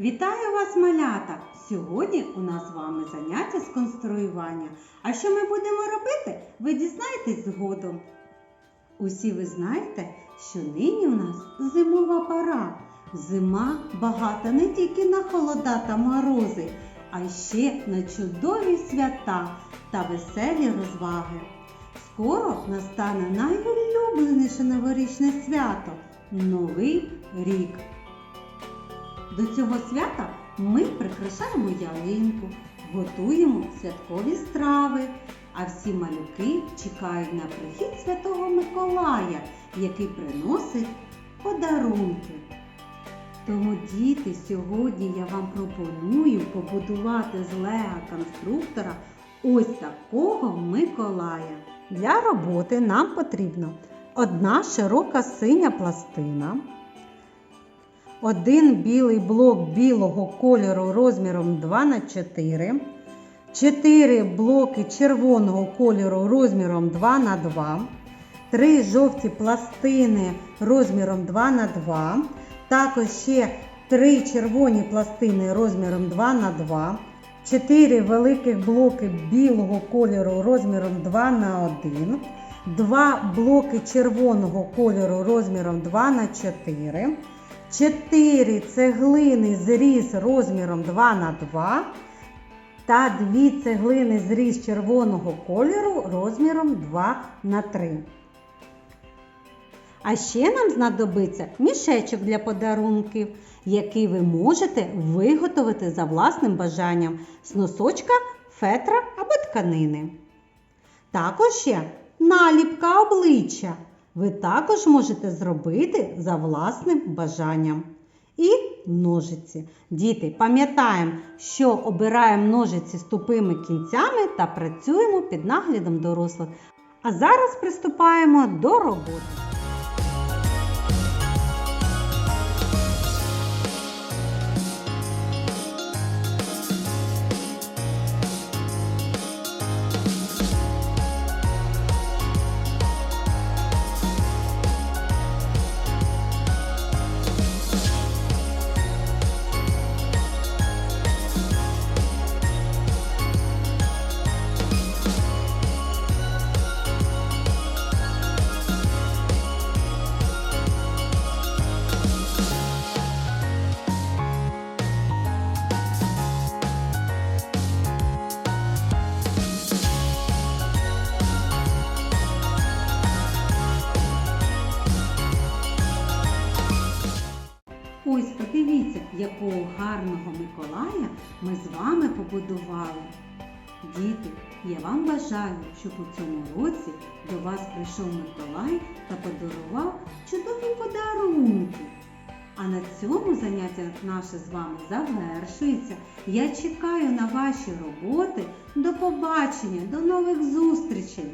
Вітаю вас, малята! Сьогодні у нас з вами заняття з конструювання. А що ми будемо робити, ви дізнаєтесь згодом. Усі ви знаєте, що нині у нас зимова пора. Зима багата не тільки на холода та морози, а ще на чудові свята та веселі розваги. Скоро настане найулюбленіше новорічне свято Новий рік. До цього свята ми прикрашаємо ялинку, готуємо святкові страви, а всі малюки чекають на прихід Святого Миколая, який приносить подарунки. Тому, діти, сьогодні я вам пропоную побудувати з лего конструктора ось такого Миколая. Для роботи нам потрібно одна широка синя пластина, один білий блок білого кольору розміром 2 на 4 4 блоки червоного кольору розміром 2 на 2 3 жовті пластини розміром 2 на 2 також ще 3 червоні пластини розміром 2 на 2 4 великих блоки білого кольору розміром 2 на 1 2 блоки червоного кольору розміром 2 на 4 4 цеглини зріз розміром 2 на 2 та 2 цеглини зріз червоного кольору розміром 2 на 3. А ще нам знадобиться мішечок для подарунків, який ви можете виготовити за власним бажанням з носочка, фетра або тканини. Також ще наліпка обличчя ви також можете зробити за власним бажанням. І ножиці. Діти, пам'ятаємо, що обираємо ножиці з тупими кінцями та працюємо під наглядом дорослих. А зараз приступаємо до роботи. Ось подивіться, якого гарного Миколая ми з вами побудували. Діти, я вам бажаю, щоб у цьому році до вас прийшов Миколай та подарував чудові подарунки. А на цьому заняття наше з вами завершується. Я чекаю на ваші роботи. До побачення, до нових зустрічей!